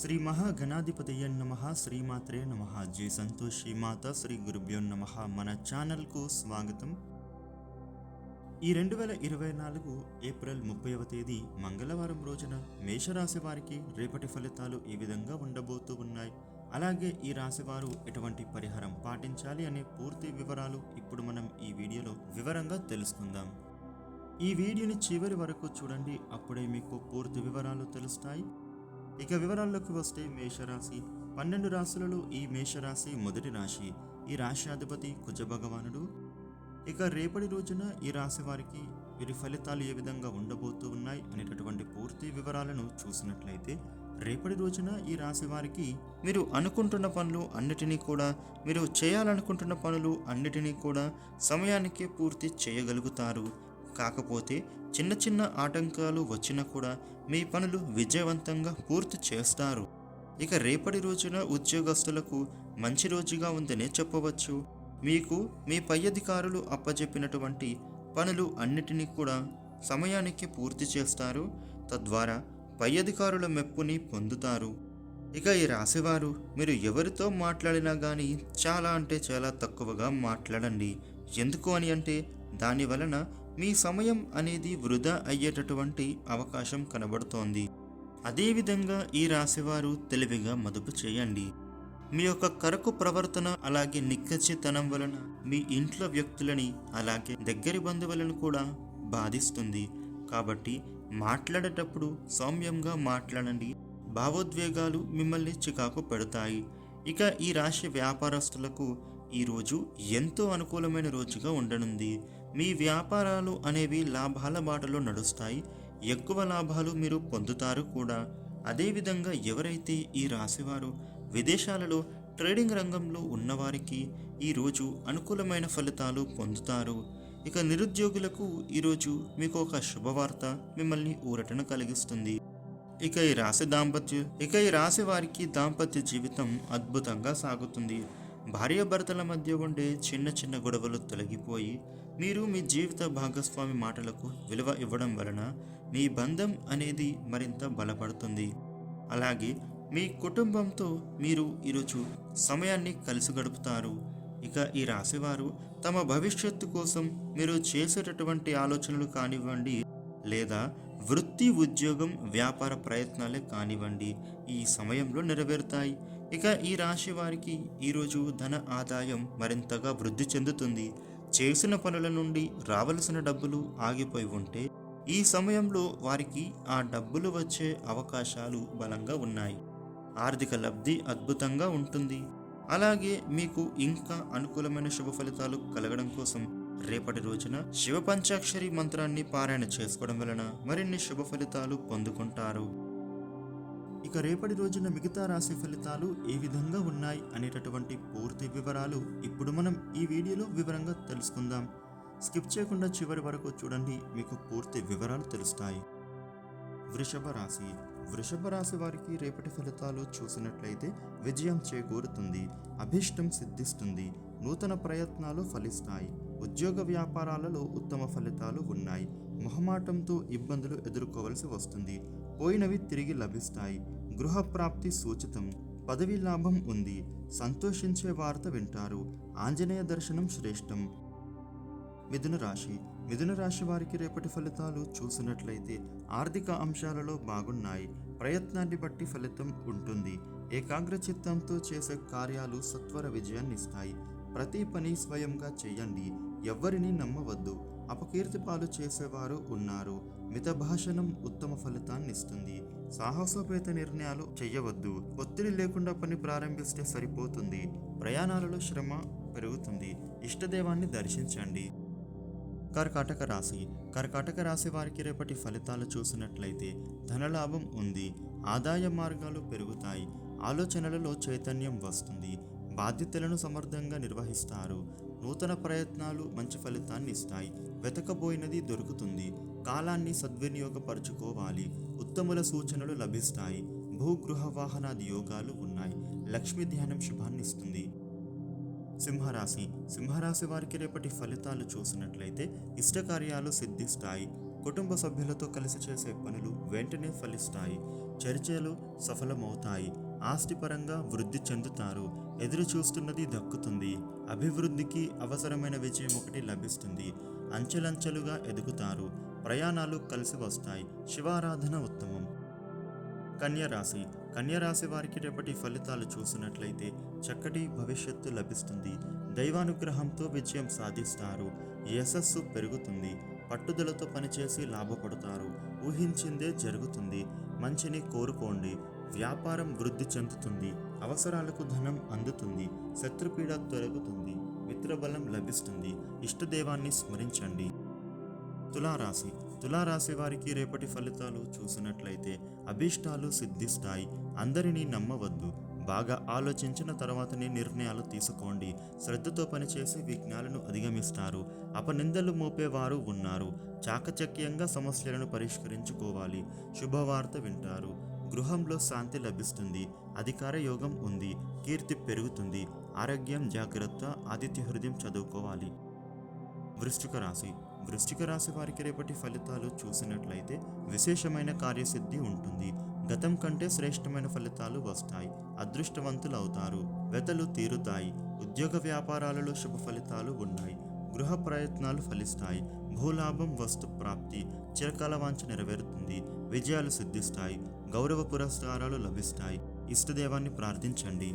శ్రీ మహాగణాధిపతయ నమ శ్రీమాత్రే నమ. జై సంతోష్ శ్రీమాత శ్రీ గురుభ్యో నమ. మన ఛానల్కు స్వాగతం. ఈ రెండు వేల ఇరవై నాలుగు ఏప్రిల్ ముప్పైవ తేదీ మంగళవారం రోజున మేషరాశి వారికి రేపటి ఫలితాలు ఈ విధంగా ఉండబోతూ ఉన్నాయి. అలాగే ఈ రాశివారు ఎటువంటి పరిహారం పాటించాలి అనే పూర్తి వివరాలు ఇప్పుడు మనం ఈ వీడియోలో వివరంగా తెలుసుకుందాం. ఈ వీడియోని చివరి వరకు చూడండి అప్పుడే మీకు పూర్తి వివరాలు తెలుస్తాయి. ఇక వివరాల్లోకి వస్తే మేషరాశి. పన్నెండు రాశులలో ఈ మేషరాశి మొదటి రాశి. ఈ రాశి అధిపతి కుజ భగవానుడు ఇక రేపటి రోజున ఈ రాశి వారికి వీరి ఫలితాలు ఏ విధంగా ఉండబోతూ ఉన్నాయి అనేటటువంటి పూర్తి వివరాలను చూసినట్లయితే రేపటి రోజున ఈ రాశి వారికి మీరు అనుకుంటున్న పనులు అన్నిటినీ కూడా మీరు చేయాలనుకుంటున్న పనులు అన్నిటినీ కూడా సమయానికి పూర్తి చేయగలుగుతారు. కాకపోతే చిన్న చిన్న ఆటంకాలు వచ్చినా కూడా మీ పనులు విజయవంతంగా పూర్తి చేస్తారు. ఇక రేపటి రోజున ఉద్యోగస్తులకు మంచి రోజుగా ఉందనే చెప్పవచ్చు. మీకు మీ పై అధికారులు అప్పజెప్పినటువంటి పనులు అన్నిటినీ కూడా సమయానికి పూర్తి చేస్తారు. తద్వారా పై అధికారుల మెప్పుని పొందుతారు. ఇక ఈ రాశివారు మీరు ఎవరితో మాట్లాడినా కానీ చాలా అంటే చాలా తక్కువగా మాట్లాడండి. ఎందుకు అని అంటే దాని వలన మీ సమయం అనేది వృధా అయ్యేటటువంటి అవకాశం కనబడుతోంది. అదేవిధంగా ఈ రాశివారు తెలివిగా మదుపు చేయండి. మీ యొక్క కరకు ప్రవర్తన అలాగే నిక్కచ్చితనం వలన మీ ఇంట్లో వ్యక్తులని అలాగే దగ్గరి బంధువులను కూడా బాధిస్తుంది. కాబట్టి మాట్లాడేటప్పుడు సౌమ్యంగా మాట్లాడండి. భావోద్వేగాలు మిమ్మల్ని చికాకు పెడతాయి. ఇక ఈ రాశి వ్యాపారస్తులకు ఈరోజు ఎంతో అనుకూలమైన రోజుగా ఉండనుంది. మీ వ్యాపారాలు అనేవి లాభాల బాటలో నడుస్తాయి. ఎక్కువ లాభాలు మీరు పొందుతారు కూడా. అదేవిధంగా ఎవరైతే ఈ రాశివారు విదేశాలలో ట్రేడింగ్ రంగంలో ఉన్నవారికి ఈరోజు అనుకూలమైన ఫలితాలు పొందుతారు. ఇక నిరుద్యోగులకు ఈరోజు మీకు ఒక శుభవార్త మిమ్మల్ని ఊరటన కలిగిస్తుంది. ఇక ఈ రాశి దాంపత్య ఇక ఈ రాశి వారికి దాంపత్య జీవితం అద్భుతంగా సాగుతుంది. భార్యాభర్తల మధ్య ఉండే చిన్న చిన్న గొడవలు తొలగిపోయి మీరు మీ జీవిత భాగస్వామి మాటలకు విలువ ఇవ్వడం వలన మీ బంధం అనేది మరింత బలపడుతుంది. అలాగే మీ కుటుంబంతో మీరు ఈరోజు సమయాన్ని కలిసి గడుపుతారు. ఇక ఈ రాశివారు తమ భవిష్యత్తు కోసం మీరు చేసేటటువంటి ఆలోచనలు కానివ్వండి లేదా వృత్తి ఉద్యోగం వ్యాపార ప్రయత్నాలే కానివ్వండి ఈ సమయంలో నెరవేరుతాయి. ఇక ఈ రాశి వారికి ఈరోజు ధన ఆదాయం మరింతగా వృద్ధి చెందుతుంది. చేసిన పనుల నుండి రావలసిన డబ్బులు ఆగిపోయి ఉంటే ఈ సమయంలో వారికి ఆ డబ్బులు వచ్చే అవకాశాలు బలంగా ఉన్నాయి. ఆర్థిక లబ్ధి అద్భుతంగా ఉంటుంది. అలాగే మీకు ఇంకా అనుకూలమైన శుభ ఫలితాలు కలగడం కోసం రేపటి రోజున శివ పంచాక్షరి మంత్రాన్ని పారాయణ చేసుకోవడం వలన మరిన్ని శుభ ఫలితాలు పొందుకుంటారు. ఇక రేపటి రోజున మిగతా రాశి ఫలితాలు ఏ విధంగా ఉన్నాయి అనేటటువంటి పూర్తి వివరాలు ఇప్పుడు మనం ఈ వీడియోలో వివరంగా తెలుసుకుందాం. స్కిప్ చేయకుండా చివరి వరకు చూడండి మీకు పూర్తి వివరాలు తెలుస్తాయి. వృషభ రాశి. వృషభ రాశి వారికి రేపటి ఫలితాలు చూసినట్లయితే విజయం చేకూరుతుంది అభిష్టం సిద్ధిస్తుంది నూతన ప్రయత్నాలు ఫలిస్తాయి ఉద్యోగ వ్యాపారాలలో ఉత్తమ ఫలితాలు ఉన్నాయి మొహమాటంతో ఇబ్బందులు ఎదుర్కోవలసి వస్తుంది పోయినవి తిరిగి లభిస్తాయి. గృహప్రాప్తి సూచితం. పదవి లాభం ఉంది. సంతోషించే వార్త వింటారు. ఆంజనేయ దర్శనం శ్రేష్టం. మిథున రాశి. మిథున రాశి వారికి రేపటి ఫలితాలు చూసినట్లయితే ఆర్థిక అంశాలలో బాగున్నాయి. ప్రయత్నాన్ని బట్టి ఫలితం ఉంటుంది. ఏకాగ్ర చిత్తంతో చేసే కార్యాలు సత్వర విజయాన్ని ఇస్తాయి ప్రతి పని స్వయంగా చేయండి. ఎవ్వరిని నమ్మవద్దు. అపకీర్తిపాలు చేసేవారు ఉన్నారు. మితభాషణం ఉత్తమ ఫలితాన్ని ఇస్తుంది. సాహసోపేత నిర్ణయాలు చేయవద్దు ఒత్తిడి లేకుండా పని ప్రారంభిస్తే సరిపోతుంది. ప్రయాణాలలో శ్రమ పెరుగుతుంది. ఇష్టదేవాన్ని దర్శించండి. కర్కాటక రాశి. కర్కాటక రాశి వారికి రేపటి ఫలితాలు చూసినట్లయితే ధనలాభం ఉంది. ఆదాయ మార్గాలు పెరుగుతాయి. ఆలోచనలలో చైతన్యం వస్తుంది. బాధ్యతలను సమర్థంగా నిర్వహిస్తారు. నూతన ప్రయత్నాలు మంచి ఫలితాన్ని ఇస్తాయి. వెతకబోయినది దొరుకుతుంది. కాలాన్ని సద్వినియోగపరుచుకోవాలి. ఉత్తముల సూచనలు లభిస్తాయి. భూగృహ వాహనాది యోగాలు ఉన్నాయి. లక్ష్మీ ధ్యానం శుభాన్ని ఇస్తుంది. సింహరాశి. సింహరాశి వారికి రేపటి ఫలితాలు చూసినట్లయితే ఇష్టకార్యాలు సిద్ధిస్తాయి. కుటుంబ సభ్యులతో కలిసి చేసే పనులు వెంటనే ఫలిస్తాయి. చర్చలు సఫలమవుతాయి. ఆస్తిపరంగా వృద్ధి చెందుతారు. ఎదురు చూస్తున్నది దక్కుతుంది. అభివృద్ధికి అవసరమైన విజయం ఒకటి లభిస్తుంది. అంచెలంచెలుగా ఎదుగుతారు. ప్రయాణాలు కలిసి వస్తాయి. శివారాధన ఉత్తమం. కన్యరాశి కన్యరాశి వారికి రేపటి ఫలితాలు చూసినట్లయితే చక్కటి భవిష్యత్తు లభిస్తుంది. దైవానుగ్రహంతో విజయం సాధిస్తారు. యశస్సు పెరుగుతుంది. పట్టుదలతో పనిచేసి లాభపడతారు. ఊహించిందే జరుగుతుంది. మంచిని కోరుకోండి. వ్యాపారం వృద్ధి చెందుతుంది. అవసరాలకు ధనం అందుతుంది శత్రుపీడ తొలగుతుంది మిత్రబలం లభిస్తుంది. ఇష్టదేవాన్ని స్మరించండి. తులారాశి. తులారాశి వారికి రేపటి ఫలితాలు చూసినట్లయితే అభీష్టాలు సిద్ధిస్తాయి. అందరినీ నమ్మవద్దు. బాగా ఆలోచించిన తర్వాతనే నిర్ణయాలు తీసుకోండి. శ్రద్ధతో పనిచేసి విఘ్నాలను అధిగమిస్తారు. అపనిందలు మోపేవారు ఉన్నారు. చాకచక్యంగా సమస్యలను పరిష్కరించుకోవాలి. శుభవార్త వింటారు. గృహంలో శాంతి లభిస్తుంది అధికార యోగం ఉంది కీర్తి పెరుగుతుంది ఆరోగ్యం జాగ్రత్త ఆదిత్య హృదయం చదువుకోవాలి. వృష్టిక రాశి. వృష్టిక రాశి వారికి రేపటి ఫలితాలు చూసినట్లయితే విశేషమైన కార్యసిద్ధి ఉంటుంది. గతం కంటే శ్రేష్టమైన ఫలితాలు వస్తాయి. అదృష్టవంతులు అవుతారు వెతలు తీరుతాయి. ఉద్యోగ వ్యాపారాలలో శుభ ఫలితాలు ఉన్నాయి. గృహ ప్రయత్నాలు ఫలిస్తాయి. భూలాభం వస్తు ప్రాప్తి. చిరకాల వాంఛ నెరవేరుతుంది. విజయాలు సిద్ధిస్తాయి. గౌరవ పురస్కారాలు లభిస్తాయి. ఇష్టదేవాన్ని ప్రార్థించండి.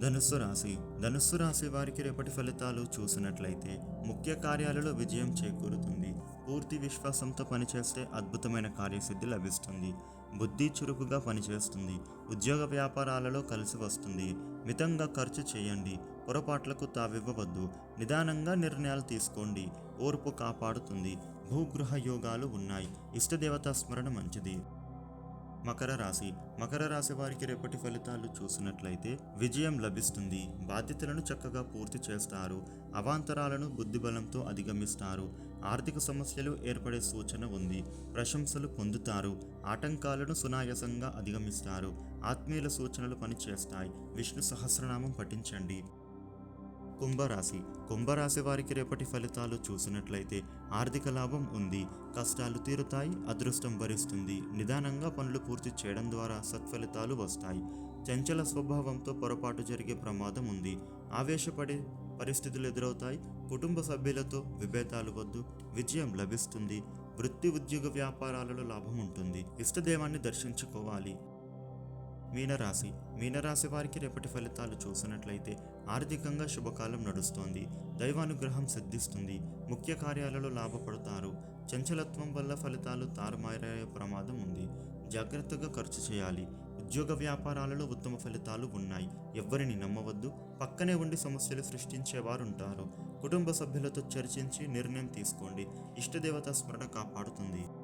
ధనుస్సు రాశి. ధనుస్సు రాశి వారికి రేపటి ఫలితాలు చూసినట్లయితే ముఖ్య కార్యాలలో విజయం చేకూరుతుంది. పూర్తి విశ్వాసంతో పనిచేస్తే అద్భుతమైన కార్యసిద్ధి లభిస్తుంది. బుద్ధి చురుకుగా పనిచేస్తుంది. ఉద్యోగ వ్యాపారాలలో కలిసి వస్తుంది. మితంగా ఖర్చు చేయండి. పొరపాట్లకు తావివ్వవద్దు. నిదానంగా నిర్ణయాలు తీసుకోండి. ఓర్పు కాపాడుతుంది. భూగృహ యోగాలు ఉన్నాయి. ఇష్టదేవతా స్మరణ మంచిది. మకర రాశి. మకర రాశి వారికి రేపటి ఫలితాలు చూసినట్లయితే విజయం లభిస్తుంది. బాధ్యతలను చక్కగా పూర్తి చేస్తారు. అవాంతరాలను బుద్ధిబలంతో అధిగమిస్తారు. ఆర్థిక సమస్యలు ఏర్పడే సూచన ఉంది. ప్రశంసలు పొందుతారు. ఆటంకాలను సునాయాసంగా అధిగమిస్తారు. ఆత్మీయుల సూచనలు పనిచేస్తాయి. విష్ణు సహస్రనామం పఠించండి. కుంభరాశి. కుంభరాశి వారికి రేపటి ఫలితాలు చూసినట్లయితే ఆర్థిక లాభం ఉంది కష్టాలు తీరుతాయి అదృష్టం భరిస్తుంది. నిదానంగా పనులు పూర్తి చేయడం ద్వారా సత్ఫలితాలు వస్తాయి. చంచల స్వభావంతో పొరపాటు జరిగే ప్రమాదం ఉంది. ఆవేశపడే పరిస్థితులు ఎదురవుతాయి. కుటుంబ సభ్యులతో విభేదాలు వద్దు విజయం లభిస్తుంది. వృత్తి ఉద్యోగ వ్యాపారాలలో లాభం ఉంటుంది. ఇష్టదేవాన్ని దర్శించుకోవాలి. మీనరాశి. మీనరాశి వారికి రేపటి ఫలితాలు చూసినట్లయితే ఆర్థికంగా శుభకాలం నడుస్తోంది. దైవానుగ్రహం సిద్ధిస్తుంది. ముఖ్య కార్యాలలో లాభపడతారు. చంచలత్వం వల్ల ఫలితాలు తారుమారయ్యే ప్రమాదం ఉంది. జాగ్రత్తగా ఖర్చు చేయాలి. ఉద్యోగ వ్యాపారాలలో ఉత్తమ ఫలితాలు ఉన్నాయి. ఎవ్వరిని నమ్మవద్దు. పక్కనే ఉండి సమస్యలు సృష్టించేవారుంటారు. కుటుంబ సభ్యులతో చర్చించి నిర్ణయం తీసుకోండి. ఇష్టదేవత స్మరణ కాపాడుతుంది.